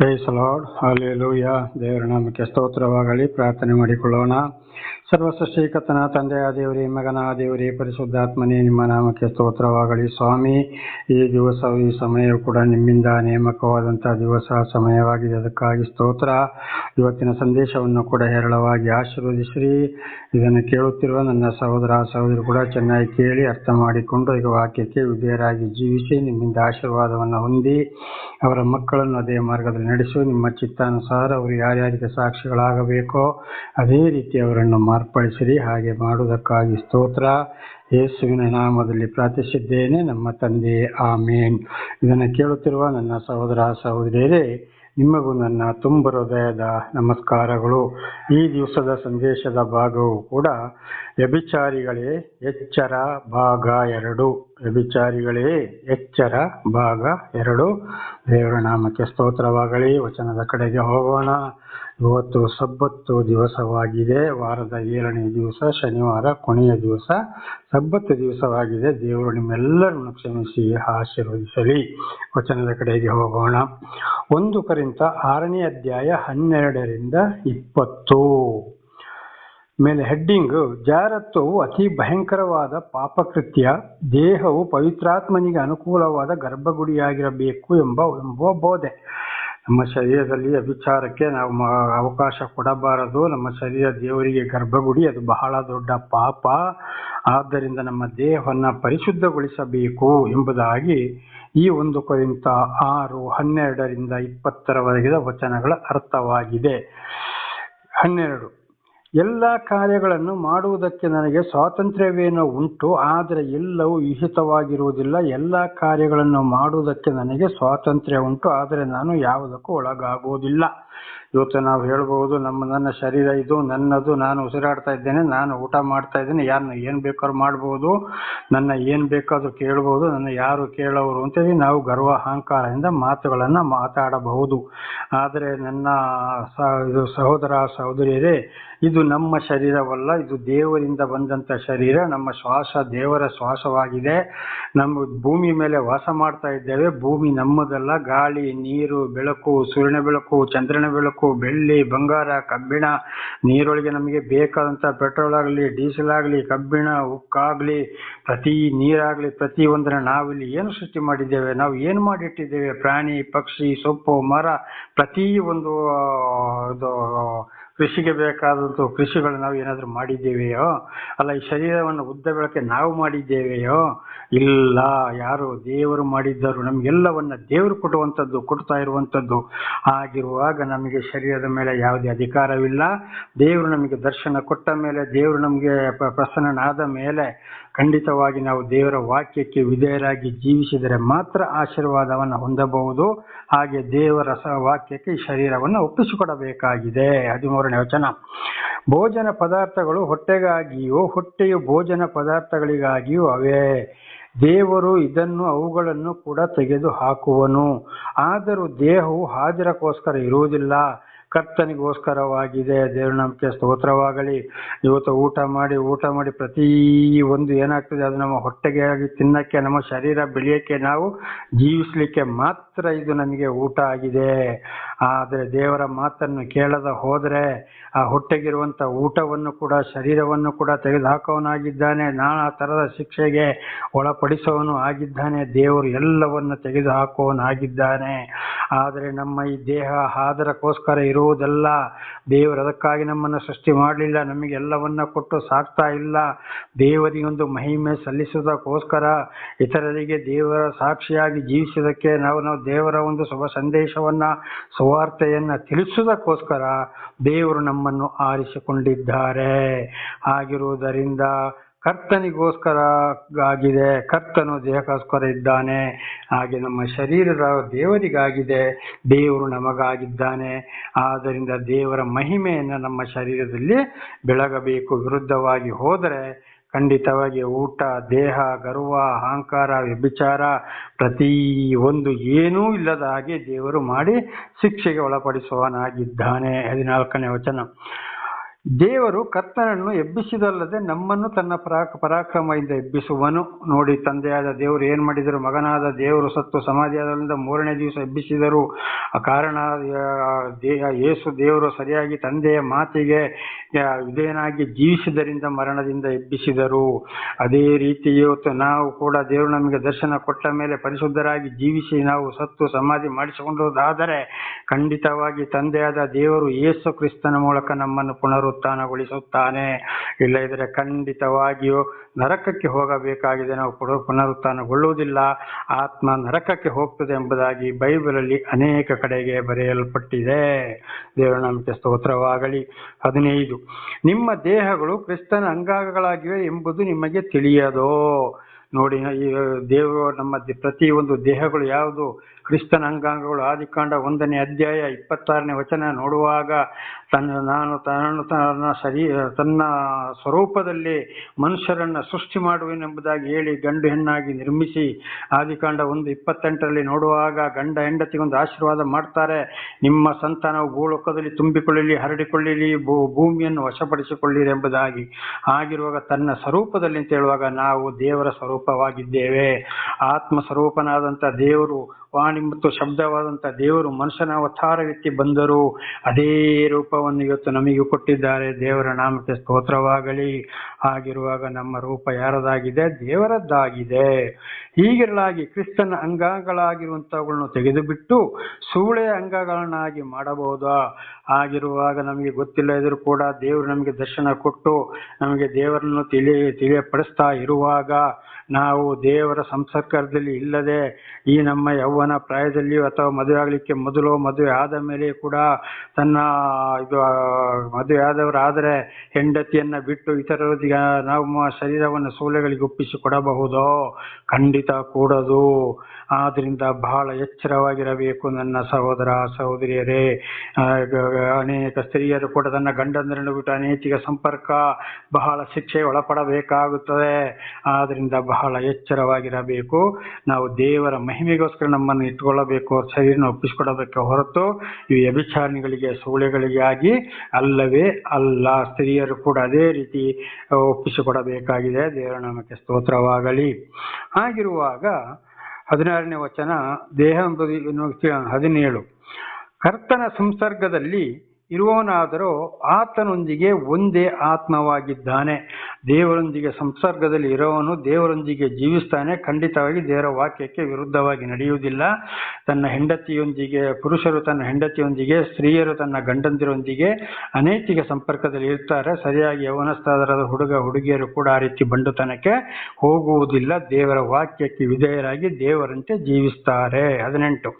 Price lord hallelujah ದೇವರ ನಾಮಕ್ಕೆ ಸ್ತೋತ್ರವಾಗಲಿ. ಪ್ರಾರ್ಥನೆ ಮಾಡಿಕೊಳ್ಳೋಣ. ಸರ್ವಸೃಷ್ಟಿಕರ್ತನ ತಂದೆಯ ದೇವರೇ, ಮಗನ ದೇವರೇ, ಪರಿಶುದ್ಧಾತ್ಮನೇ, ನಿಮ್ಮ ನಾಮಕ್ಕೆ ಸ್ತೋತ್ರವಾಗಲಿ. ಸ್ವಾಮಿ, ಈ ದಿವಸ, ಈ ಸಮಯವು ಕೂಡ ನಿಮ್ಮಿಂದ ನೇಮಕವಾದಂಥ ದಿವಸ, ಸಮಯವಾಗಿದೆ. ಅದಕ್ಕಾಗಿ ಸ್ತೋತ್ರ. ಇವತ್ತಿನ ಸಂದೇಶವನ್ನು ಕೂಡ ಹೇರಳವಾಗಿ ಆಶೀರ್ವದಿಸಿರಿ. ಇದನ್ನು ಕೇಳುತ್ತಿರುವ ನನ್ನ ಸಹೋದರ ಸಹೋದರಿ ಕೂಡ ಚೆನ್ನಾಗಿ ಕೇಳಿ ಅರ್ಥ ಮಾಡಿಕೊಂಡು ಈಗ ವಾಕ್ಯಕ್ಕೆ ವಿಧೇಯರಾಗಿ ಜೀವಿಸಿ ನಿಮ್ಮಿಂದ ಆಶೀರ್ವಾದವನ್ನು ಹೊಂದಿ ಅವರ ಮಕ್ಕಳನ್ನು ಅದೇ ಮಾರ್ಗದಲ್ಲಿ ನಡೆಸು. ನಿಮ್ಮ ಚಿತ್ತಾನುಸಾರ ಅವರು ಯಾರ್ಯಾರಿಗೆ ಸಾಕ್ಷಿಗಳಾಗಬೇಕೋ ಅದೇ ರೀತಿ ಅವರನ್ನು ಮಾರ್ಪಡಿಸಿರಿ. ಹಾಗೆ ಮಾಡುವುದಕ್ಕಾಗಿ ಸ್ತೋತ್ರ. ಯೇಸುವಿನ ನಾಮದಲ್ಲಿ ಪ್ರಾರ್ಥಿಸಿದ್ದೇನೆ. ನಮ್ಮ ತಂದೆ, ಆಮೇನ್. ಇದನ್ನು ಕೇಳುತ್ತಿರುವ ನನ್ನ ಸಹೋದರ ಸಹೋದರಿಯರೇ ನಿಮಗೂ ನನ್ನ ತುಂಬ ಹೃದಯದ ನಮಸ್ಕಾರಗಳು. ಈ ದಿವಸದ ಸಂದೇಶದ ಭಾಗವು ಕೂಡ ವ್ಯಭಿಚಾರಿಗಳೇ ಎಚ್ಚರ ಭಾಗ ಎರಡು. ವ್ಯಭಿಚಾರಿಗಳೇ ಎಚ್ಚರ ಭಾಗ ಎರಡು. ದೇವರ ನಾಮಕ್ಕೆ ಸ್ತೋತ್ರವಾಗಲಿ. ವಚನದ ಕಡೆಗೆ ಹೋಗೋಣ. ಇವತ್ತು ಸಬ್ಬತ್ತು ದಿವಸವಾಗಿದೆ. ವಾರದ ಏಳನೇ ದಿವಸ, ಶನಿವಾರ ಕೊನೆಯ ದಿವಸ. ಸಬ್ಬತ್ತು ದಿವಸವಾಗಿದೆ. ದೇವರು ನಿಮ್ಮೆಲ್ಲರನ್ನು ಕ್ಷಮಿಸಿ, ಆಶೀರ್ವದಿಸಲಿ. ವಚನದ ಕಡೆಗೆ ಹೋಗೋಣ. ಒಂದು ಕರಿಂತ ಆರನೇ ಅಧ್ಯಾಯ ಹನ್ನೆರಡರಿಂದ ಇಪ್ಪತ್ತು. ಮೇಲೆ ಹೆಡ್ಡಿಂಗ್, ಜಾರತ್ವವು ಅತಿ ಭಯಂಕರವಾದ ಪಾಪಕೃತ್ಯ. ದೇಹವು ಪವಿತ್ರಾತ್ಮನಿಗೆ ಅನುಕೂಲವಾದ ಗರ್ಭಗುಡಿಯಾಗಿರಬೇಕು ಎಂಬ ಎಂಬ ಬೋಧೆ. ನಮ್ಮ ಶರೀರದಲ್ಲಿ ಅಭಿಚಾರಕ್ಕೆ ನಾವು ಅವಕಾಶ ಕೊಡಬಾರದು. ನಮ್ಮ ಶರೀರ ದೇವರಿಗೆ ಗರ್ಭಗುಡಿ, ಅದು ಬಹಳ ದೊಡ್ಡ ಪಾಪ. ಆದ್ದರಿಂದ ನಮ್ಮ ದೇಹವನ್ನು ಪರಿಶುದ್ಧಗೊಳಿಸಬೇಕು ಎಂಬುದಾಗಿ ಈ ಒಂದು ಕುರಿತ ಆರು, ಹನ್ನೆರಡರಿಂದ ಇಪ್ಪತ್ತರವರೆಗಿನ ವಚನಗಳ ಅರ್ಥವಾಗಿದೆ. ಹನ್ನೆರಡು. ಎಲ್ಲ ಕಾರ್ಯಗಳನ್ನು ಮಾಡುವುದಕ್ಕೆ ನನಗೆ ಸ್ವಾತಂತ್ರ್ಯವೇನೋ ಉಂಟು, ಆದರೆ ಎಲ್ಲವೂ ವಿಹಿತವಾಗಿರುವುದಿಲ್ಲ ಎಲ್ಲ ಕಾರ್ಯಗಳನ್ನು ಮಾಡುವುದಕ್ಕೆ ನನಗೆ ಸ್ವಾತಂತ್ರ್ಯ ಉಂಟು, ಆದರೆ ನಾನು ಯಾವುದಕ್ಕೂ ಒಳಗಾಗುವುದಿಲ್ಲ. ಇವತ್ತು ನಾವು ಹೇಳ್ಬೋದು ನಮ್ಮ ನನ್ನ ಶರೀರ ಇದು, ನನ್ನದು, ನಾನು ಉಸಿರಾಡ್ತಾ ಇದ್ದೇನೆ, ನಾನು ಊಟ ಮಾಡ್ತಾ ಇದ್ದೇನೆ, ಯಾರನ್ನ ಏನು ಬೇಕಾದ್ರೂ ಮಾಡ್ಬೋದು ನನ್ನ ಏನು ಬೇಕಾದ್ರೂ ಕೇಳ್ಬೋದು ನನ್ನ ಯಾರು ಕೇಳೋರು ಅಂತೇಳಿ ನಾವು ಗರ್ವ ಅಹಂಕಾರದಿಂದ ಮಾತುಗಳನ್ನು ಮಾತಾಡಬಹುದು. ಆದರೆ ನನ್ನ ಇದು ಸಹೋದರ ಸಹೋದರಿಯರೇ, ಇದು ನಮ್ಮ ಶರೀರವಲ್ಲ, ಇದು ದೇವರಿಂದ ಬಂದಂಥ ಶರೀರ, ನಮ್ಮ ಶ್ವಾಸ ದೇವರ ಶ್ವಾಸವಾಗಿದೆ. ನಮ್ಮ ಭೂಮಿ ಮೇಲೆ ವಾಸ ಮಾಡ್ತಾ ಇದ್ದೇವೆ, ಭೂಮಿ ನಮ್ಮದಲ್ಲ, ಗಾಳಿ, ನೀರು, ಬೆಳಕು, ಸೂರ್ಯನ ಬೆಳಕು, ಚಂದ್ರನ ಬೆಳಕು ಬೆಳ್ಳಿ, ಬಂಗಾರ, ಕಬ್ಬಿಣ, ನೀರೊಳಗೆ ನಮಗೆ ಬೇಕಾದಂಥ ಪೆಟ್ರೋಲ್ ಆಗಲಿ ಡೀಸೆಲ್ ಆಗಲಿ, ಕಬ್ಬಿಣ, ಉಕ್ಕಾಗಲಿ, ಪ್ರತಿ ನೀರಾಗಲಿ, ಪ್ರತಿ ಒಂದನ್ನ ನಾವಿಲ್ಲಿ ಏನು ಸೃಷ್ಟಿ ಮಾಡಿದ್ದೇವೆ, ನಾವು ಏನು ಮಾಡಿಟ್ಟಿದ್ದೇವೆ, ಪ್ರಾಣಿ, ಪಕ್ಷಿ, ಸೊಪ್ಪು, ಮರ, ಪ್ರತಿ ಒಂದು ಇದು ಕೃಷಿಗೆ ಬೇಕಾದಂಥ ಕೃಷಿಗಳು ನಾವು ಏನಾದರೂ ಮಾಡಿದ್ದೇವೆಯೋ, ಅಲ್ಲ, ಈ ಶರೀರವನ್ನು ಉದ್ದ ಬೆಳಕೆ ನಾವು ಮಾಡಿದ್ದೇವೆಯೋ, ಇಲ್ಲ, ಯಾರು ದೇವರು ಮಾಡಿದ್ದರು, ನಮಗೆಲ್ಲವನ್ನ ದೇವರು ಕೊಡುವಂಥದ್ದು, ಕೊಡ್ತಾ ಇರುವಂಥದ್ದು ಆಗಿರುವಾಗ ನಮಗೆ ಶರೀರದ ಮೇಲೆ ಯಾವುದೇ ಅಧಿಕಾರವಿಲ್ಲ. ದೇವರು ನಮಗೆ ದರ್ಶನ ಕೊಟ್ಟ ಮೇಲೆ, ದೇವರು ನಮಗೆ ಪ್ರಸನ್ನನಾದ ಮೇಲೆ ಖಂಡಿತವಾಗಿ ನಾವು ದೇವರ ವಾಕ್ಯಕ್ಕೆ ವಿಧೇಯರಾಗಿ ಜೀವಿಸಿದರೆ ಮಾತ್ರ ಆಶೀರ್ವಾದವನ್ನು ಹೊಂದಬಹುದು. ಹಾಗೆ ದೇವರ ವಾಕ್ಯಕ್ಕೆ ಶರೀರವನ್ನು ಒಪ್ಪಿಸಿಕೊಡಬೇಕಾಗಿದೆ. ಹದಿಮೂರನೇ ವಚನ. ಭೋಜನ ಪದಾರ್ಥಗಳು ಹೊಟ್ಟೆಗಾಗಿಯೂ ಹೊಟ್ಟೆಯು ಭೋಜನ ಪದಾರ್ಥಗಳಿಗಾಗಿಯೂ ಅವೇ. ದೇವರು ಇದನ್ನು ಅವುಗಳನ್ನು ಕೂಡ ತೆಗೆದು ಹಾಕುವನು ಆದರೂ ದೇಹವು ಹಾಜರಕ್ಕೋಸ್ಕರ ಇರುವುದಿಲ್ಲ. ಕರ್ತನಿಗೋಸ್ಕರವಾಗಿದೆ. ದೇವ್ರ ನಂಬಿಕೆ ಸ್ತೋತ್ರವಾಗಲಿ. ಇವತ್ತು ಊಟ ಮಾಡಿ ಊಟ ಮಾಡಿ ಪ್ರತಿ ಒಂದು ಏನಾಗ್ತದೆ, ಅದು ನಮ್ಮ ಹೊಟ್ಟೆಗೆ ಆಗಿ ತಿನ್ನಕ್ಕೆ, ನಮ್ಮ ಶರೀರ ಬೆಳೆಯಕ್ಕೆ ನಾವು ಜೀವಿಸಲಿಕ್ಕೆ ಮಾತ್ರ ಇದು ನಮಗೆ ಊಟ ಆಗಿದೆ. ಆದರೆ ದೇವರ ಮಾತನ್ನು ಕೇಳದ ಹೋದರೆ ಆ ಹೊಟ್ಟೆಗಿರುವಂಥ ಊಟವನ್ನು ಕೂಡ, ಶರೀರವನ್ನು ಕೂಡ ತೆಗೆದುಹಾಕೋನಾಗಿದ್ದಾನೆ ನಾನಾ ಥರದ ಶಿಕ್ಷೆಗೆ ಒಳಪಡಿಸೋನು ಆಗಿದ್ದಾನೆ. ದೇವರು ಎಲ್ಲವನ್ನು ತೆಗೆದುಹಾಕೋನಾಗಿದ್ದಾನೆ ಆದರೆ ನಮ್ಮ ಈ ದೇಹ ಹಾದರಕ್ಕೋಸ್ಕರ ಇರುವುದಲ್ಲ. ದೇವರು ಅದಕ್ಕಾಗಿ ನಮ್ಮನ್ನು ಸೃಷ್ಟಿ ಮಾಡಲಿಲ್ಲ. ನಮಗೆ ಎಲ್ಲವನ್ನ ಕೊಟ್ಟು ಸಾಕ್ತಾ ಇಲ್ಲ. ದೇವರಿಗೊಂದು ಮಹಿಮೆ ಸಲ್ಲಿಸುವುದಕ್ಕೋಸ್ಕರ ಇತರರಿಗೆ ದೇವರ ಸಾಕ್ಷಿಯಾಗಿ ಜೀವಿಸುವುದಕ್ಕೆ ನಾವು ನಾವು ದೇವರ ಒಂದು ಶುಭ ಸಂದೇಶವನ್ನ ಸುವಾರ್ತೆಯನ್ನ ತಿಳಿಸುವುದಕ್ಕೋಸ್ಕರ ದೇವರು ನಮ್ಮನ್ನು ಆರಿಸಿಕೊಂಡಿದ್ದಾರೆ. ಆಗಿರುವುದರಿಂದ ಕರ್ತನಿಗೋಸ್ಕರ ಆಗಿದೆ ಕರ್ತನು ದೇಹಕ್ಕೋಸ್ಕರ ಇದ್ದಾನೆ, ಹಾಗೆ ನಮ್ಮ ಶರೀರದ ದೇವರಿಗಾಗಿದೆ, ದೇವರು ನಮಗಾಗಿದ್ದಾನೆ. ಆದ್ದರಿಂದ ದೇವರ ಮಹಿಮೆಯನ್ನು ನಮ್ಮ ಶರೀರದಲ್ಲಿ ಬೆಳಗಬೇಕು. ವಿರುದ್ಧವಾಗಿ ಹೋದರೆ ಖಂಡಿತವಾಗಿ ಊಟ, ದೇಹ, ಗರ್ವ, ಅಹಂಕಾರ, ವ್ಯಭಿಚಾರ ಪ್ರತಿ ಒಂದು ಏನೂ ಇಲ್ಲದ ಹಾಗೆ ದೇವರು ಮಾಡಿ ಶಿಕ್ಷೆಗೆ ಒಳಪಡಿಸುವನಾಗಿದ್ದಾನೆ ಹದಿನಾಲ್ಕನೇ ವಚನ. ದೇವರು ಕರ್ತನನ್ನು ಎಬ್ಬಿಸಿದಲ್ಲದೆ ನಮ್ಮನ್ನು ತನ್ನ ಪರಾಕ್, ಪರಾಕ್ರಮದಿಂದ ಎಬ್ಬಿಸುವನು. ನೋಡಿ, ತಂದೆಯಾದ ದೇವರು ಏನ್ ಮಾಡಿದರು? ಮಗನಾದ ದೇವರು ಸತ್ತು ಸಮಾಧಿಯಾದ ಮೂರನೇ ದಿವಸ ಎಬ್ಬಿಸಿದರು. ಆ ಕಾರಣ ಯೇಸು ದೇವರು ಸರಿಯಾಗಿ ತಂದೆಯ ಮಾತಿಗೆ ವಿಧೇಯನಾಗಿ ಜೀವಿಸಿದರಿಂದ ಮರಣದಿಂದ ಎಬ್ಬಿಸಿದರು. ಅದೇ ರೀತಿ ಇವತ್ತು ನಾವು ಕೂಡ ದೇವರು ನಮಗೆ ದರ್ಶನ ಕೊಟ್ಟ ಮೇಲೆ ಪರಿಶುದ್ಧರಾಗಿ ಜೀವಿಸಿ ನಾವು ಸತ್ತು ಸಮಾಧಿ ಮಾಡಿಸಿಕೊಂಡುವುದಾದರೆ ಖಂಡಿತವಾಗಿ ತಂದೆಯಾದ ದೇವರು ಯೇಸು ಕ್ರಿಸ್ತನ ಮೂಲಕ ನಮ್ಮನ್ನು ಪುನರುತ್ಥಾನಗೊಳಿಸುತ್ತಾನೆ. ಇಲ್ಲದಿದ್ದರೆ ಖಂಡಿತವಾಗಿಯೂ ನರಕಕ್ಕೆ ಹೋಗಬೇಕಾಗಿದೆ. ನಾವು ಪುನರ್ ಪುನರುತ್ಥಾನಗೊಳ್ಳುವುದಿಲ್ಲ. ಆತ್ಮ ನರಕಕ್ಕೆ ಹೋಗ್ತದೆ ಎಂಬುದಾಗಿ ಬೈಬಲಲ್ಲಿ ಅನೇಕ ಕಡೆಗೆ ಬರೆಯಲ್ಪಟ್ಟಿದೆ. ದೇವರ ನಂಬಿಕೆ ಸ್ತೋತ್ರವಾಗಲಿ. ಹದಿನೈದು, ನಿಮ್ಮ ದೇಹಗಳು ಕ್ರಿಸ್ತನ ಅಂಗಾಂಗಗಳಾಗಿವೆ ಎಂಬುದು ನಿಮಗೆ ತಿಳಿಯದೋ? ನೋಡಿ, ಈ ದೇವರು ನಮ್ಮ ಪ್ರತಿಯೊಂದು ದೇಹಗಳು ಯಾವುದು? ಕ್ರಿಸ್ತನ ಅಂಗಾಂಗಗಳು ಆದಿಕಾಂಡ ಒಂದನೇ ಅಧ್ಯಾಯ ಇಪ್ಪತ್ತಾರನೇ ವಚನ ನೋಡುವಾಗ ತನ್ನ ನಾನು ತನ್ನ ತನ್ನ ಸರಿ ತನ್ನ ಸ್ವರೂಪದಲ್ಲಿ ಮನುಷ್ಯರನ್ನು ಸೃಷ್ಟಿ ಮಾಡುವೆನೆಂಬುದಾಗಿ ಹೇಳಿ ಗಂಡು ಹೆಣ್ಣಾಗಿ ನಿರ್ಮಿಸಿ ಆದಿಕಾಂಡ ಒಂದು ಇಪ್ಪತ್ತೆಂಟರಲ್ಲಿ ನೋಡುವಾಗ ಗಂಡ ಹೆಂಡತಿಗೊಂದು ಆಶೀರ್ವಾದ ಮಾಡ್ತಾರೆ. ನಿಮ್ಮ ಸಂತಾನವು ಭೂಲೋಕದಲ್ಲಿ ತುಂಬಿಕೊಳ್ಳಲಿ, ಹರಡಿಕೊಳ್ಳಲಿ, ಭೂ, ಭೂಮಿಯನ್ನು ವಶಪಡಿಸಿಕೊಳ್ಳಿರಿ ಎಂಬುದಾಗಿ. ಆಗಿರುವಾಗ ತನ್ನ ಸ್ವರೂಪದಲ್ಲಿ ಅಂತ ಹೇಳುವಾಗ ನಾವು ದೇವರ ಸ್ವರೂಪವಾಗಿದ್ದೇವೆ. ಆತ್ಮ ಸ್ವರೂಪನಾದಂಥ ದೇವರು ವಾಣಿ ಮತ್ತು ಶಬ್ದವಾದಂಥ ದೇವರು ಮನುಷ್ಯನ ಅವತಾರವೆತ್ತಿ ಬಂದರು ಅದೇ ರೂಪವನ್ನು ಇವತ್ತು ನಮಗೆ ಕೊಟ್ಟಿದ್ದಾರೆ. ದೇವರ ನಾಮಕ್ಕೆ ಸ್ತೋತ್ರವಾಗಲಿ. ಆಗಿರುವಾಗ ನಮ್ಮ ರೂಪ ಯಾರದಾಗಿದೆ? ದೇವರದ್ದಾಗಿದೆ. ಹೀಗಿರಲಾಗಿ ಕ್ರಿಸ್ತನ ಅಂಗಾಂಗಗಳಾಗಿರುವಂಥವುಗಳನ್ನು ತೆಗೆದುಬಿಟ್ಟು ಸೂಳೆ ಅಂಗಗಳನ್ನಾಗಿ ಮಾಡಬಹುದಾ? ಆಗಿರುವಾಗ ನಮಗೆ ಗೊತ್ತಿಲ್ಲ ಇದ್ರೂ ಕೂಡ ದೇವರು ನಮಗೆ ದರ್ಶನ ಕೊಟ್ಟು ನಮಗೆ ದೇವರನ್ನು ತಿಳಿ ತಿಳಿಯಪಡಿಸ್ತಾ ಇರುವಾಗ ನಾವು ದೇವರ ಸಂಸರ್ಗದಲ್ಲಿ ಇಲ್ಲದೆ ಈ ನಮ್ಮ ಯೌವನ ಪ್ರಾಯದಲ್ಲಿಯೂ ಅಥವಾ ಮದುವೆ ಆಗಲಿಕ್ಕೆ ಮೊದಲು ಮದುವೆ ಆದ ಮೇಲೆ ಕೂಡ ತನ್ನ ಇದು ಮದುವೆ ಆದವರಾದರೆ ಹೆಂಡತಿಯನ್ನ ಬಿಟ್ಟು ಇತರರಿಗೆ ನಮ್ಮ ಶರೀರವನ್ನು ಸೂಲೆಗಳಿಗೆ ಒಪ್ಪಿಸಿ ಕೊಡಬಹುದೋ? ಖಂಡಿತ ಕೂಡದು. ಆದ್ದರಿಂದ ಬಹಳ ಎಚ್ಚರವಾಗಿರಬೇಕು ನನ್ನ ಸಹೋದರ, ಸಹೋದರಿಯರೇ. ಅನೇಕ ಸ್ತ್ರೀಯರು ಕೂಡ ತನ್ನ ಗಂಡಂದರನ್ನು ಬಿಟ್ಟು ಅನೇಕ ಸಂಪರ್ಕ, ಬಹಳ ಶಿಕ್ಷೆ ಒಳಪಡಬೇಕಾಗುತ್ತದೆ. ಆದ್ದರಿಂದ ಬಹಳ ಎಚ್ಚರವಾಗಿರಬೇಕು. ನಾವು ದೇವರ ಮಹಿಮೆಗೋಸ್ಕರ ನಮ್ಮನ್ನು ಇಟ್ಟುಕೊಳ್ಳಬೇಕು ಶರೀರನ ಒಪ್ಪಿಸಿಕೊಡಬೇಕು ಹೊರತು ಈ ವ್ಯಭಿಚಾರಣಿಗಳಿಗೆ ಸೂಳೆಗಳಿಗೆ ಆಗಿ ಅಲ್ಲವೇ ಅಲ್ಲ, ಸ್ತ್ರೀಯರು ಕೂಡ ಅದೇ ರೀತಿ ಒಪ್ಪಿಸಿಕೊಡಬೇಕಾಗಿದೆ. ದೇವರನಾಮಕ್ಕೆ ಸ್ತೋತ್ರವಾಗಲಿ. ಹಾಗಿರುವಾಗ ಹದಿನಾರನೇ ವಚನ, ದೇಹ ಹದಿನೇಳು. ಕರ್ತನ ಸಂಸರ್ಗದಲ್ಲಿ ಇರುವವನಾದರೂ ಆತನೊಂದಿಗೆ ಒಂದೇ ಆತ್ಮವಾಗಿದ್ದಾನೆ. ದೇವರೊಂದಿಗೆ ಸಂಸರ್ಗದಲ್ಲಿ ಇರೋವನು ದೇವರೊಂದಿಗೆ ಜೀವಿಸ್ತಾನೆ. ಖಂಡಿತವಾಗಿ ದೇವರ ವಾಕ್ಯಕ್ಕೆ ವಿರುದ್ಧವಾಗಿ ನಡೆಯುವುದಿಲ್ಲ. ತನ್ನ ಹೆಂಡತಿಯೊಂದಿಗೆ, ಪುರುಷರು ತನ್ನ ಹೆಂಡತಿಯೊಂದಿಗೆ, ಸ್ತ್ರೀಯರು ತನ್ನ ಗಂಡಂದಿರೊಂದಿಗೆ ಅನೈತಿಕ ಸಂಪರ್ಕದಲ್ಲಿ ಇರ್ತಾರೆ. ಸರಿಯಾಗಿ ಯವನಸ್ಥಾದರಾದ ಹುಡುಗ, ಹುಡುಗಿಯರು ಕೂಡ ಆ ರೀತಿ ಬಂಡುತನಕ್ಕೆ ಹೋಗುವುದಿಲ್ಲ. ದೇವರ ವಾಕ್ಯಕ್ಕೆ ವಿಧೇಯರಾಗಿ ದೇವರಂತೆ ಜೀವಿಸ್ತಾರೆ. ಹದಿನೆಂಟು.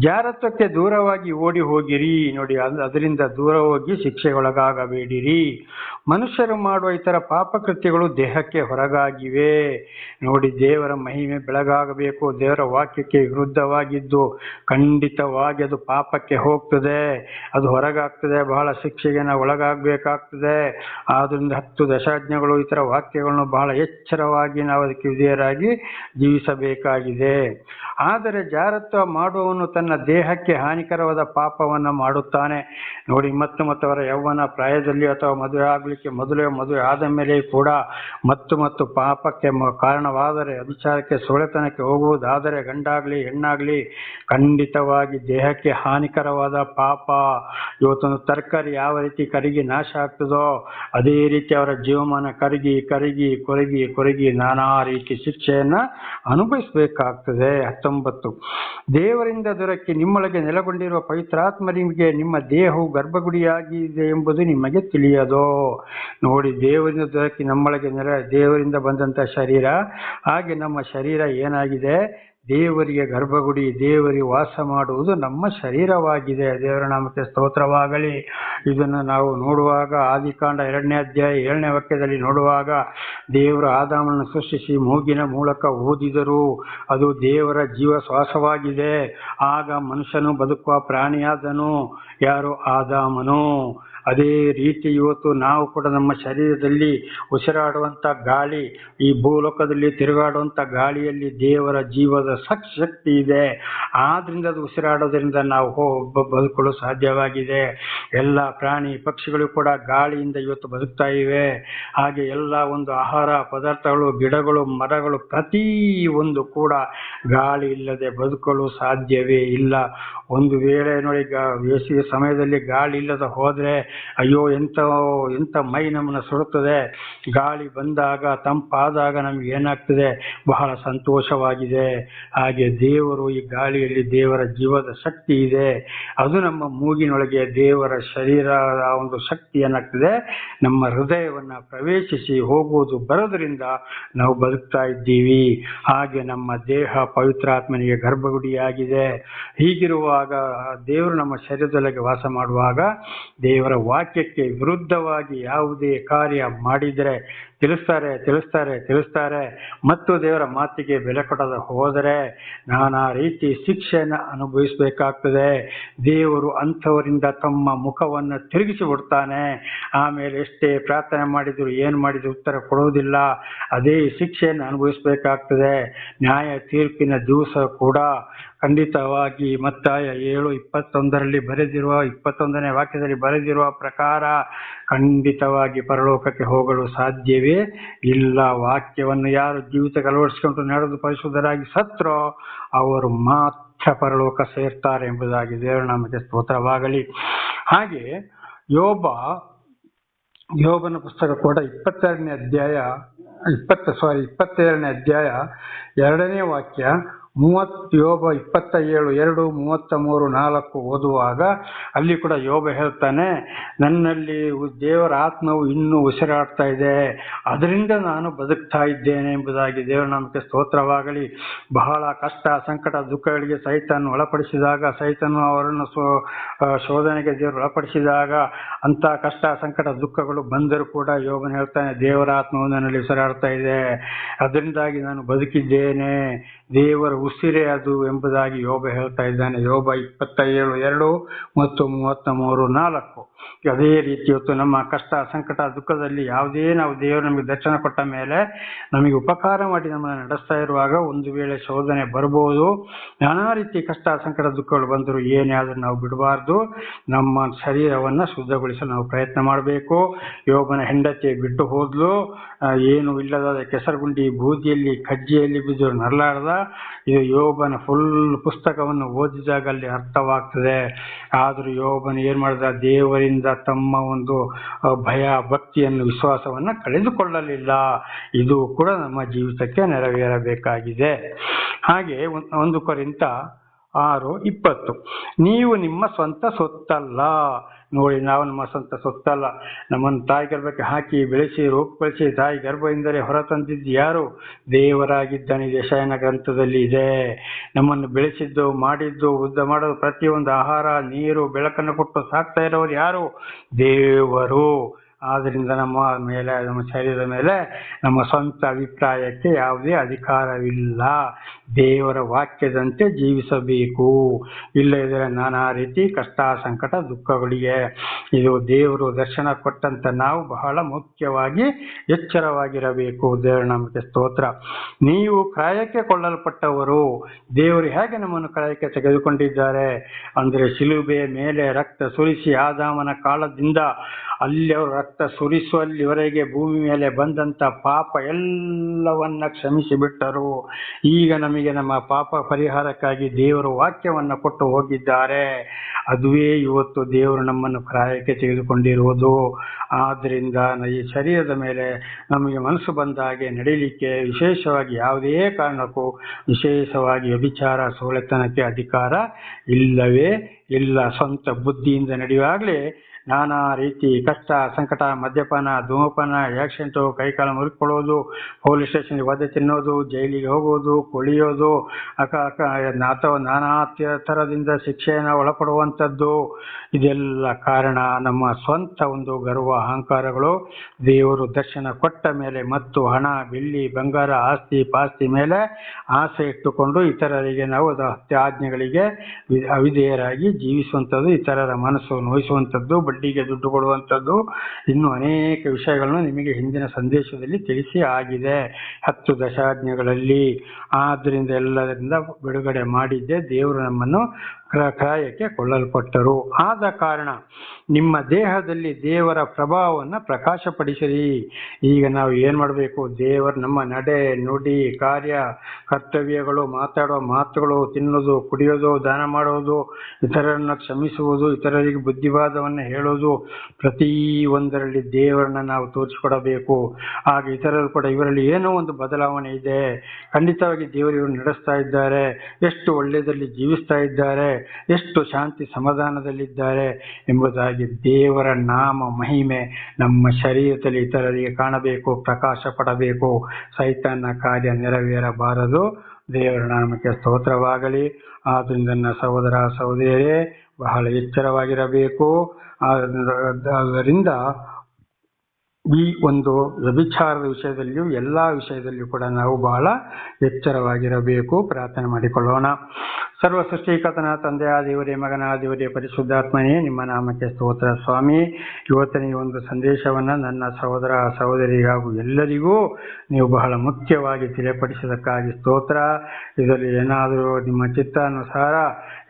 ಜಾರತ್ವಕ್ಕೆ ದೂರವಾಗಿ ಓಡಿ ಹೋಗಿರಿ. ನೋಡಿ, ಅದ್- ಅದರಿಂದ ದೂರ ಹೋಗಿ ಶಿಕ್ಷೆಗೊಳಗಾಗಬೇಡಿರಿ. ಮನುಷ್ಯರು ಮಾಡುವ ಇತರ ಪಾಪಕೃತ್ಯಗಳು ದೇಹಕ್ಕೆ ಹೊರಗಾಗಿವೆ. ನೋಡಿ, ದೇವರ ಮಹಿಮೆ ಬೆಳಗಾಗಬೇಕು. ದೇವರ ವಾಕ್ಯಕ್ಕೆ ವಿರುದ್ಧವಾಗಿದ್ದು ಖಂಡಿತವಾಗಿ ಅದು ಪಾಪಕ್ಕೆ ಹೋಗ್ತದೆ. ಅದು ಹೊರಗಾಗ್ತದೆ. ಬಹಳ ಶಿಕ್ಷೆಗೆ ನಾವು ಒಳಗಾಗಬೇಕಾಗ್ತದೆ. ಆದ್ದರಿಂದ ಹತ್ತು ದಶಾಜ್ಞೆಗಳು ಇತರ ವಾಕ್ಯಗಳನ್ನು ಬಹಳ ಎಚ್ಚರವಾಗಿ ನಾವು ಅದಕ್ಕೆ ವಿಧೇಯರಾಗಿ ಜೀವಿಸಬೇಕಾಗಿದೆ. ಆದರೆ ಜಾರತ್ವ ಮಾಡುವವನು ತನ್ನ ದೇಹಕ್ಕೆ ಹಾನಿಕರವಾದ ಪಾಪವನ್ನು ಮಾಡುತ್ತಾನೆ. ನೋಡಿ, ಮತ್ತು ಮತ್ತು ಅವರ ಯೌವನ ಪ್ರಾಯದಲ್ಲಿ ಅಥವಾ ಮದುವೆ ಆಗಲಿಕ್ಕೆ ಮೊದಲೇ ಮದುವೆ ಆದ ಮೇಲೆ ಕೂಡ ಮತ್ತು ಮತ್ತು ಪಾಪಕ್ಕೆ ಕಾರಣವಾದರೆ ಅಭಿಚಾರಕ್ಕೆ ಸೊಳೆತನಕ್ಕೆ ಹೋಗುವುದಾದರೆ, ಗಂಡಾಗಲಿ, ಹೆಣ್ಣಾಗಲಿ, ಖಂಡಿತವಾಗಿ ದೇಹಕ್ಕೆ ಹಾನಿಕರವಾದ ಪಾಪ ಇವತ್ತೊಂದು ತರಕಾರಿ ಯಾವ ರೀತಿ ಕರಗಿ ನಾಶ ಆಗ್ತದೋ, ಅದೇ ರೀತಿ ಅವರ ಜೀವಮಾನ ಕರಗಿ ಕರಗಿ, ಕೊರಗಿ ಕೊರಗಿ ನಾನಾ ರೀತಿ ಶಿಕ್ಷೆಯನ್ನ ಅನುಭವಿಸಬೇಕಾಗ್ತದೆ. ಹತ್ತೊಂಬತ್ತು. ದೇವರಿಂದ ದೊರಕಿ ನಿಮ್ಮೊಳಗೆ ನೆಲೆಗೊಂಡಿರುವ ಪವಿತ್ರಾತ್ಮರಿಗೆ ನಿಮ್ಮ ದೇಹವು ಗರ್ಭಗುಡಿಯಾಗಿದೆ ಎಂಬುದು ನಿಮಗೆ ತಿಳಿಯದೋ. ನೋಡಿ, ದೇವರಿಂದ ದೊರಕಿ ನಮ್ಮೊಳಗೆ ನೆಲೆ, ದೇವರಿಂದ ಬಂದಂತ ಶರೀರ. ಹಾಗೆ ನಮ್ಮ ಶರೀರ ಏನಾಗಿದೆ? ದೇವರಿಗೆ ಗರ್ಭಗುಡಿ, ದೇವರಿಗೆ ವಾಸ ಮಾಡುವುದು ನಮ್ಮ ಶರೀರವಾಗಿದೆ. ದೇವರ ನಾಮಕ್ಕೆ ಸ್ತೋತ್ರವಾಗಲಿ. ಇದನ್ನು ನಾವು ನೋಡುವಾಗ ಆದಿಕಾಂಡ ಎರಡನೇ ಅಧ್ಯಾಯ ಏಳನೇ ವಾಕ್ಯದಲ್ಲಿ ನೋಡುವಾಗ ದೇವರು ಆದಾಮನ ಸೃಷ್ಟಿಸಿ ಮೂಗಿನ ಮೂಲಕ ಓದಿದರು ಅದು ದೇವರ ಜೀವ ಶ್ವಾಸವಾಗಿದೆ. ಆಗ ಮನುಷ್ಯನು ಬದುಕುವ ಪ್ರಾಣಿಯಾದನು. ಯಾರು? ಆದಾಮನು. ಅದೇ ರೀತಿ ಇವತ್ತು ನಾವು ಕೂಡ ನಮ್ಮ ಶರೀರದಲ್ಲಿ ಉಸಿರಾಡುವಂಥ ಗಾಳಿ, ಈ ಭೂಲೋಕದಲ್ಲಿ ತಿರುಗಾಡುವಂಥ ಗಾಳಿಯಲ್ಲಿ ದೇವರ ಜೀವದ ಸಕ್ ಶಕ್ತಿ ಇದೆ. ಆದ್ರಿಂದ ಅದು ಉಸಿರಾಡೋದ್ರಿಂದ ನಾವು ಹೋ ಬದುಕಲು ಸಾಧ್ಯವಾಗಿದೆ. ಎಲ್ಲ ಪ್ರಾಣಿ ಪಕ್ಷಿಗಳು ಕೂಡ ಗಾಳಿಯಿಂದ ಇವತ್ತು ಬದುಕ್ತಾ ಇವೆ. ಹಾಗೆ ಎಲ್ಲ ಒಂದು ಆಹಾರ ಪದಾರ್ಥಗಳು, ಗಿಡಗಳು, ಮರಗಳು ಪ್ರತಿ ಒಂದು ಕೂಡ ಗಾಳಿ ಇಲ್ಲದೆ ಬದುಕಲು ಸಾಧ್ಯವೇ ಇಲ್ಲ. ಒಂದು ವೇಳೆ ನೋಡಿ, ಗಾ- ಬೇಸಿಗೆ ಸಮಯದಲ್ಲಿ ಗಾಳಿ ಇಲ್ಲದ ಹೋದ್ರೆ ಅಯ್ಯೋ, ಎಂತ ಎಂತ ಮೈ ನಮ್ಮನ್ನ ಸುಡುತ್ತದೆ. ಗಾಳಿ ಬಂದಾಗ, ತಂಪಾದಾಗ ನಮ್ಗೆ ಏನಾಗ್ತದೆ? ಬಹಳ ಸಂತೋಷವಾಗಿದೆ. ಹಾಗೆ ದೇವರು ಈ ಗಾಳಿಯಲ್ಲಿ ದೇವರ ಜೀವದ ಶಕ್ತಿ ಇದೆ. ಅದು ನಮ್ಮ ಮೂಗಿನೊಳಗೆ ದೇವರ ಶರೀರ ಒಂದು ಶಕ್ತಿ ಏನಾಗ್ತದೆ? ನಮ್ಮ ಹೃದಯವನ್ನ ಪ್ರವೇಶಿಸಿ ಹೋಗುವುದು ಬರೋದ್ರಿಂದ ನಾವು ಬದುಕ್ತಾ ಇದ್ದೀವಿ. ಹಾಗೆ ನಮ್ಮ ದೇಹ ಪವಿತ್ರಾತ್ಮನಿಗೆ ಗರ್ಭಗುಡಿಯಾಗಿದೆ. ಹೀಗಿರುವಾಗ ದೇವರು ನಮ್ಮ ಶರೀರದೊಳಗೆ ವಾಸ ಮಾಡುವಾಗ ದೇವರ ವಾಕ್ಯಕ್ಕೆ ವಿರುದ್ಧವಾಗಿ ಯಾವುದೇ ಕಾರ್ಯ ಮಾಡಿದರೆ ತಿಳಿಸ್ತಾರೆ ತಿಳಿಸ್ತಾರೆ ತಿಳಿಸ್ತಾರೆ. ಮತ್ತು ದೇವರ ಮಾತಿಗೆ ಬೆಲೆ ಕೊಡದ ಹೋದರೆ ನಾನಾ ರೀತಿ ಶಿಕ್ಷೆಯನ್ನು ಅನುಭವಿಸಬೇಕಾಗ್ತದೆ. ದೇವರು ಅಂಥವರಿಂದ ತಮ್ಮ ಮುಖವನ್ನು ತಿರುಗಿಸಿ ಬಿಡ್ತಾನೆ ಆಮೇಲೆ ಎಷ್ಟೇ ಪ್ರಾರ್ಥನೆ ಮಾಡಿದ್ರು ಏನು ಮಾಡಿದ್ರು ಉತ್ತರ ಕೊಡುವುದಿಲ್ಲ. ಅದೇ ಶಿಕ್ಷೆಯನ್ನು ಅನುಭವಿಸಬೇಕಾಗ್ತದೆ. ನ್ಯಾಯ ತೀರ್ಪಿನ ದಿವಸ ಕೂಡ ಖಂಡಿತವಾಗಿ ಮತ್ತಾಯ ಏಳು ಇಪ್ಪತ್ತೊಂದರಲ್ಲಿ ಬರೆದಿರುವ, ಇಪ್ಪತ್ತೊಂದನೇ ವಾಕ್ಯದಲ್ಲಿ ಬರೆದಿರುವ ಪ್ರಕಾರ ಖಂಡಿತವಾಗಿ ಪರಲೋಕಕ್ಕೆ ಹೋಗಲು ಸಾಧ್ಯವೇ ಇಲ್ಲ. ವಾಕ್ಯವನ್ನು ಯಾರು ಜೀವಿತಕ್ಕೆ ಅಳವಡಿಸಿಕೊಂಡು ನಡೆದು ಪರಿಶುದ್ಧರಾಗಿ ಸತ್ರೋ ಅವರು ಮಾತ್ರ ಪರಲೋಕ ಸೇರ್ತಾರೆ ಎಂಬುದಾಗಿ ದೇವರ ನಮಗೆ ಸ್ತೋತ್ರವಾಗಲಿ. ಹಾಗೆ ಯೋಬ, ಯೋಬನ ಪುಸ್ತಕ ಕೂಡ ಇಪ್ಪತ್ತೆರಡನೇ ಅಧ್ಯಾಯ, ಇಪ್ಪತ್ತು ಸಾರಿ ಇಪ್ಪತ್ತೆರಡನೇ ಅಧ್ಯಾಯ ಎರಡನೇ ವಾಕ್ಯ ಮೂವತ್ತು ಯೋಬ ಇಪ್ಪತ್ತ ಏಳು ಎರಡು ಮೂವತ್ತ ಮೂರು ನಾಲ್ಕು ಓದುವಾಗ ಅಲ್ಲಿ ಕೂಡ ಯೋಬ ಹೇಳ್ತಾನೆ, ನನ್ನಲ್ಲಿ ದೇವರ ಆತ್ಮವು ಇನ್ನೂ ಉಸಿರಾಡ್ತಾ ಇದೆ, ಅದರಿಂದ ನಾನು ಬದುಕ್ತಾ ಇದ್ದೇನೆ ಎಂಬುದಾಗಿ ದೇವರ ನಮಗೆ ಸ್ತೋತ್ರವಾಗಲಿ. ಬಹಳ ಕಷ್ಟ, ಸಂಕಟ, ದುಃಖಗಳಿಗೆ ಸೈತನ್ನು ಒಳಪಡಿಸಿದಾಗ ಸೈತನು ಅವರನ್ನು ಸೋ ಶೋಧನೆಗೆ ದೇವರು ಒಳಪಡಿಸಿದಾಗ ಅಂತ ಕಷ್ಟ, ಸಂಕಟ, ದುಃಖಗಳು ಬಂದರೂ ಕೂಡ ಯೋಬನ ಹೇಳ್ತಾನೆ, ದೇವರ ಆತ್ಮವು ನನ್ನಲ್ಲಿ ಉಸಿರಾಡ್ತಾ ಇದೆ, ಅದರಿಂದಾಗಿ ನಾನು ಬದುಕಿದ್ದೇನೆ, ದೇವರ ಉಸಿರೇ ಅದು ಎಂಬುದಾಗಿ ಯೋಬ ಹೇಳ್ತಾ ಇದ್ದಾನೆ. ಯೋಬ ಇಪ್ಪತ್ತ ಏಳು ಎರಡು ಮತ್ತು ಮೂವತ್ತ ಮೂರು, ನಾಲ್ಕು. ಅದೇ ರೀತಿ ಇವತ್ತು ನಮ್ಮ ಕಷ್ಟ, ಸಂಕಟ, ದುಃಖದಲ್ಲಿ ಯಾವುದೇ ನಾವು ದೇವರು ನಮಗೆ ದರ್ಶನ ಕೊಟ್ಟ ಮೇಲೆ ನಮಗೆ ಉಪಕಾರ ಮಾಡಿ ನಮ್ಮನ್ನು ನಡೆಸ್ತಾ ಇರುವಾಗ ಒಂದು ವೇಳೆ ಶೋಧನೆ ಬರಬಹುದು ನಾನಾ ರೀತಿ ಕಷ್ಟ, ಸಂಕಟ, ದುಃಖಗಳು ಬಂದರೂ ಏನೇ ಆದರೂ ನಾವು ಬಿಡಬಾರ್ದು. ನಮ್ಮ ಶರೀರವನ್ನು ಶುದ್ಧಗೊಳಿಸಲು ನಾವು ಪ್ರಯತ್ನ ಮಾಡಬೇಕು. ಯೋಗನ ಹೆಂಡತಿ ಬಿಟ್ಟು ಹೋದ್ಲು. ಏನು ಇಲ್ಲದ ಕೆಸರುಗುಂಡಿ, ಬೂದಿಯಲ್ಲಿ, ಕಜ್ಜಿಯಲ್ಲಿ ಬಿದ್ದು ನರಳಾಡ್ದ. ಇದು ಯೋಬನ ಫುಲ್ ಪುಸ್ತಕವನ್ನು ಓದಿದಾಗ ಅಲ್ಲಿ ಅರ್ಥವಾಗ್ತದೆ. ಆದರೂ ಯೋಬನ ಏನು ಮಾಡಿದ? ದೇವರಿಂದ ತಮ್ಮ ಒಂದು ಭಯ, ಭಕ್ತಿಯನ್ನು, ವಿಶ್ವಾಸವನ್ನು ಕಳೆದುಕೊಳ್ಳಲಿಲ್ಲ. ಇದು ಕೂಡ ನಮ್ಮ ಜೀವಿತಕ್ಕೆ ನೆರವೇರಬೇಕಾಗಿದೆ. ಹಾಗೆ ಒಂದ್- ಒಂದು ಕೊರಿಂತ ಆರು ಇಪ್ಪತ್ತು. ನೀವು ನಿಮ್ಮ ಸ್ವಂತ ಸೊತ್ತಲ್ಲ. ನೋಡಿ ನಾವು ನಮ್ಮ ಸ್ವಂತ ಸೊತ್ತಲ್ಲ. ನಮ್ಮನ್ನು ತಾಯಿ ಗರ್ಭಕ್ಕೆ ಹಾಕಿ ಬೆಳೆಸಿ ರೂಪುಗೊಳಿಸಿ ತಾಯಿ ಗರ್ಭದಿಂದಲೇ ಹೊರತಂದಿದ್ದು ಯಾರು? ದೇವರಾಗಿದ್ದಾನೆ ದೇಶಾಯನ ಗ್ರಂಥದಲ್ಲಿ ಇದೆ. ನಮ್ಮನ್ನು ಬೆಳೆಸಿದ್ದು, ಮಾಡಿದ್ದು ಉದ್ದ ಮಾಡೋದು ಪ್ರತಿಯೊಂದು ಆಹಾರ, ನೀರು, ಬೆಳಕನ್ನು ಕೊಟ್ಟು ಸಾಕ್ತಾ ಇರೋರು ಯಾರು? ದೇವರು. ಆದ್ದರಿಂದ ನಮ್ಮ ಮೇಲೆ, ನಮ್ಮ ಶರೀರದ ಮೇಲೆ ನಮ್ಮ ಸ್ವಂತ ಅಭಿಪ್ರಾಯಕ್ಕೆ ಯಾವುದೇ ಅಧಿಕಾರವಿಲ್ಲ. ದೇವರ ವಾಕ್ಯದಂತೆ ಜೀವಿಸಬೇಕು. ಇಲ್ಲದಿದ್ದರೆ ನಾನಾ ರೀತಿ ಕಷ್ಟ, ಸಂಕಟ, ದುಃಖಗಳಿಗೆ ಇದು ದೇವರು ದರ್ಶನ ಕೊಟ್ಟಂತ ನಾವು ಬಹಳ ಮುಖ್ಯವಾಗಿ ಎಚ್ಚರವಾಗಿರಬೇಕು. ದೇವರ ನಮಗೆ ಸ್ತೋತ್ರ. ನೀವು ಕ್ರಾಯಕ್ಕೆ ಕೊಳ್ಳಲ್ಪಟ್ಟವರು ದೇವರು ಹೇಗೆ ನಮ್ಮನ್ನು ಕ್ರಾಯಕ್ಕೆ ತೆಗೆದುಕೊಂಡಿದ್ದಾರೆ? ಅಂದ್ರೆ ಶಿಲುಬೆ ಮೇಲೆ ರಕ್ತ ಸುರಿಸಿ ಆದಾಮನ ಕಾಲದಿಂದ ಅಲ್ಲಿ ಅವರು ರಕ್ತ ಸುರಿಸುವಲ್ಲಿವರೆಗೆ ಭೂಮಿ ಮೇಲೆ ಬಂದಂತ ಪಾಪ ಎಲ್ಲವನ್ನ ಕ್ಷಮಿಸಿ ಬಿಟ್ಟರು ಈಗ ನಮಗೆ ನಮ್ಮ ಪಾಪ ಪರಿಹಾರಕ್ಕಾಗಿ ದೇವರು ವಾಕ್ಯವನ್ನು ಕೊಟ್ಟು ಹೋಗಿದ್ದಾರೆ. ಅದುವೇ ಇವತ್ತು ದೇವರು ನಮ್ಮನ್ನು ಪ್ರಾಯಕ್ಕೆ ತೆಗೆದುಕೊಂಡಿರುವುದು. ಆದ್ದರಿಂದ ಈ ಶರೀರದ ಮೇಲೆ ನಮಗೆ ಮನಸ್ಸು ಬಂದ ಹಾಗೆ ನಡೀಲಿಕ್ಕೆ ವಿಶೇಷವಾಗಿ ಯಾವುದೇ ಕಾರಣಕ್ಕೂ ವಿಶೇಷವಾಗಿ ವ್ಯಭಿಚಾರ ಸೋಳೆತನಕ್ಕೆ ಅಧಿಕಾರ ಇಲ್ಲವೇ ಇಲ್ಲ. ಸ್ವಂತ ಬುದ್ಧಿಯಿಂದ ನಡೆಯುವಾಗಲೇ ನಾನಾ ರೀತಿ ಕಷ್ಟ, ಸಂಕಟ, ಮದ್ಯಪಾನ, ಧೂಮಪಾನ ಆಕ್ಸಿಡೆಂಟು ಕೈಕಾಲು ಮುರಿಕೊಳ್ಳೋದು ಪೊಲೀಸ್ ಸ್ಟೇಷನ್ಗೆ ಒದ್ದೆ ತಿನ್ನೋದು, ಜೈಲಿಗೆ ಹೋಗೋದು, ಕುಳಿಯೋದು, ಅಕ ಅಥವಾ ನಾನಾ ಥರದಿಂದ ಶಿಕ್ಷೆಯನ್ನು ಒಳಪಡುವಂಥದ್ದು. ಇದೆಲ್ಲ ಕಾರಣ ನಮ್ಮ ಸ್ವಂತ ಒಂದು ಗರ್ವ, ಅಹಂಕಾರಗಳು. ದೇವರು ದರ್ಶನ ಕೊಟ್ಟ ಮೇಲೆ ಮತ್ತು ಹಣ, ಬೆಳ್ಳಿ, ಬಂಗಾರ, ಆಸ್ತಿ, ಪಾಸ್ತಿ ಮೇಲೆ ಆಸೆ ಇಟ್ಟುಕೊಂಡು ಇತರರಿಗೆ ನಾವು ಅತ್ಯಾಜ್ಞೆಗಳಿಗೆ ಅವಿಧೇಯರಾಗಿ ಜೀವಿಸುವಂಥದ್ದು, ಇತರರ ಮನಸ್ಸು ನೋಯಿಸುವಂಥದ್ದು ಬಡ್ಡಿಗೆ ದುಡ್ಡು ಕೊಡುವಂಥದ್ದು ಇನ್ನು ಅನೇಕ ವಿಷಯಗಳನ್ನು ನಿಮಗೆ ಹಿಂದಿನ ಸಂದೇಶದಲ್ಲಿ ತಿಳಿಸಿ ಆಗಿದೆ. ಹತ್ತು ದಶಾಜ್ಞೆಗಳಲ್ಲಿ. ಆದ್ದರಿಂದ ಎಲ್ಲರಿಂದ ಬಿಡುಗಡೆ ಮಾಡಿದ್ದೆ ದೇವರು ನಮ್ಮನ್ನು ಕ್ರಾಯಕ್ಕೆ ಕೊಳ್ಳಲ್ಪಟ್ಟರು. ಆದ ಕಾರಣ ನಿಮ್ಮ ದೇಹದಲ್ಲಿ ದೇವರ ಪ್ರಭಾವವನ್ನು ಪ್ರಕಾಶಪಡಿಸಿರಿ. ಈಗ ನಾವು ಏನು ಮಾಡಬೇಕು? ದೇವರ ನಮ್ಮ ನಡೆ, ನುಡಿ, ಕಾರ್ಯ, ಕರ್ತವ್ಯಗಳು, ಮಾತಾಡೋ ಮಾತುಗಳು, ತಿನ್ನೋದು, ಕುಡಿಯೋದು, ದಾನ ಮಾಡೋದು, ಇತರರನ್ನು ಕ್ಷಮಿಸುವುದು, ಇತರರಿಗೆ ಬುದ್ಧಿವಾದವನ್ನು ಹೇಳೋದು, ಪ್ರತಿ ಒಂದರಲ್ಲಿ ದೇವರನ್ನ ನಾವು ತೋರಿಸಿಕೊಡಬೇಕು. ಆಗ ಇತರರು ಕೂಡ ಇವರಲ್ಲಿ ಏನೋ ಒಂದು ಬದಲಾವಣೆ ಇದೆ. ಖಂಡಿತವಾಗಿ ದೇವರು ಇವರು ನಡೆಸ್ತಾ ಇದ್ದಾರೆ. ಎಷ್ಟು ಒಳ್ಳೆಯದಲ್ಲಿ ಜೀವಿಸ್ತಾ ಇದ್ದಾರೆ. ಎಷ್ಟು ಶಾಂತಿ ಸಮಾಧಾನದಲ್ಲಿದ್ದಾರೆ ಎಂಬುದಾಗಿ ದೇವರ ನಾಮ ಮಹಿಮೆ ನಮ್ಮ ಶರೀರದಲ್ಲಿ ಇತರರಿಗೆ ಕಾಣಬೇಕು, ಪ್ರಕಾಶ ಪಡಬೇಕು. ಸೈತಾನ ಕಾರ್ಯ ನೆರವೇರಬಾರದು. ದೇವರ ನಾಮಕ್ಕೆ ಸ್ತೋತ್ರವಾಗಲಿ. ಆದ್ದರಿಂದ ನನ್ನ ಸಹೋದರ ಸಹೋದರಿಯರೇ, ಬಹಳ ಎಚ್ಚರವಾಗಿರಬೇಕು. ಆದ್ದರಿಂದ ಈ ಒಂದು ವ್ಯಭಿಚಾರದ ವಿಷಯದಲ್ಲಿಯೂ ಎಲ್ಲ ವಿಷಯದಲ್ಲಿಯೂ ಕೂಡ ನಾವು ಬಹಳ ಎಚ್ಚರವಾಗಿರಬೇಕು. ಪ್ರಾರ್ಥನೆ ಮಾಡಿಕೊಳ್ಳೋಣ. ಸರ್ವ ಸೃಷ್ಟಿಕತನ ತಂದೆಯ, ದೇವರೇ ಮಗನ ದೇವರೇ, ಪರಿಶುದ್ಧಾತ್ಮನೇ, ನಿಮ್ಮ ನಾಮಕ್ಕೆ ಸ್ತೋತ್ರ ಸ್ವಾಮಿ. ಇವತ್ತಿನ ಈ ಒಂದು ಸಂದೇಶವನ್ನು ನನ್ನ ಸಹೋದರ, ಸಹೋದರಿ ಎಲ್ಲರಿಗೂ ನೀವು ಬಹಳ ಮುಖ್ಯವಾಗಿ ತಿಳಿಯಪಡಿಸಿದಕ್ಕಾಗಿ ಸ್ತೋತ್ರ. ಇದರಲ್ಲಿ ಏನಾದರೂ ನಿಮ್ಮ ಚಿತ್ತಾನುಸಾರ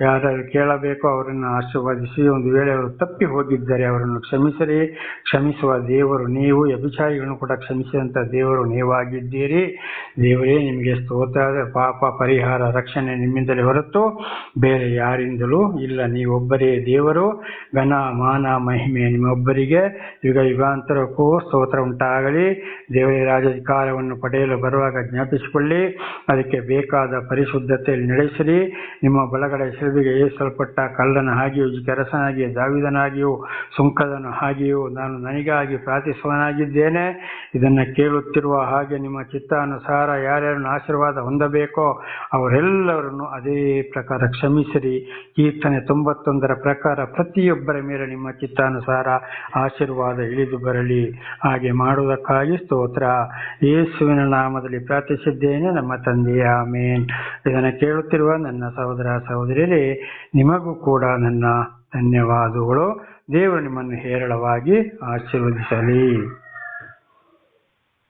ಯಾರು ಕೇಳಬೇಕೋ ಅವರನ್ನು ಆಶೀರ್ವಾದಿಸಿ, ಒಂದು ವೇಳೆ ಅವರು ತಪ್ಪಿ ಹೋಗಿದ್ದರೆ ಅವರನ್ನು ಕ್ಷಮಿಸಿರಿ. ಕ್ಷಮಿಸುವ ದೇವರು ನೀವು ವ್ಯಭಿಚಾರಿಗಳನ್ನು ಕೂಡ ಕ್ಷಮಿಸಿದಂಥ ದೇವರು ನೀವಾಗಿದ್ದೀರಿ. ದೇವರೇ, ನಿಮಗೆ ಸ್ತೋತ್ರ ಪಾಪ, ಪರಿಹಾರ, ರಕ್ಷಣೆ ನಿಮ್ಮಿಂದಲೇ ಹೊರತು ಬೇರೆ ಯಾರಿಂದಲೂ ಇಲ್ಲ. ನೀವೊಬ್ಬರೇ ದೇವರು. ಘನ, ಮಾನ, ಮಹಿಮೆ ನಿಮ್ಮೊಬ್ಬರಿಗೆ. ಯುಗ ಯುಗಾಂತರಕ್ಕೂ ಸ್ತೋತ್ರ ಉಂಟಾಗಲಿ. ದೇವರೇ, ರಾಜಾಧಿಕಾರವನ್ನು ಪಡೆಯಲು ಬರುವಾಗ ಜ್ಞಾಪಿಸಿಕೊಳ್ಳಿ. ಅದಕ್ಕೆ ಬೇಕಾದ ಪರಿಶುದ್ಧತೆಯಲ್ಲಿ ನಡೆಸಿರಿ. ನಿಮ್ಮ ಬಳಗಡೆ ಹೆಸರಿಗೆ ಏರಿಸಲ್ಪಟ್ಟ ಕಳ್ಳನ ಹಾಗೆಯೂ ಕೆರಸನಾಗಿಯೂ ದಾವಿದನಾಗಿಯೂ ಸುಂಕದನು ಹಾಗೆಯೂ ನಾನು ನನಗಾಗಿ ಪ್ರಾರ್ಥಿಸುವನಾಗಿದ್ದೇನೆ ಇದನ್ನು ಕೇಳುತ್ತಿರುವ ಹಾಗೆ ನಿಮ್ಮ ಚಿತ್ತಾನುಸಾರ ಯಾರ್ಯಾರನ್ನು ಆಶೀರ್ವಾದ ಹೊಂದಬೇಕೋ ಅವರೆಲ್ಲರನ್ನು ಅದೇ ಪ್ರಕಾರ ಕ್ಷಮಿಸಿರಿ. ಕೀರ್ತನೆ ತೊಂಬತ್ತೊಂದರ ಪ್ರಕಾರ ಪ್ರತಿಯೊಬ್ಬರ ಮೇಲೆ ನಿಮ್ಮ ಚಿತ್ತಾನುಸಾರ ಆಶೀರ್ವಾದ ಇಳಿದು ಬರಲಿ. ಹಾಗೆ ಮಾಡುವುದಕ್ಕಾಗಿ ಸ್ತೋತ್ರ. ಯೇಸುವಿನ ನಾಮದಲ್ಲಿ ಪ್ರಾರ್ಥಿಸಿದ್ದೇನೆ ನಮ್ಮ ತಂದೆಯ ಆಮೇನ್. ಇದನ್ನು ಕೇಳುತ್ತಿರುವ ನನ್ನ ಸಹೋದರ ಸಹೋದರಿಯರೇ, ನಿಮಗೂ ಕೂಡ ನನ್ನ ಧನ್ಯವಾದಗಳು. ದೇವರು ನಿಮ್ಮನ್ನು ಹೇರಳವಾಗಿ ಆಶೀರ್ವದಿಸಲಿ.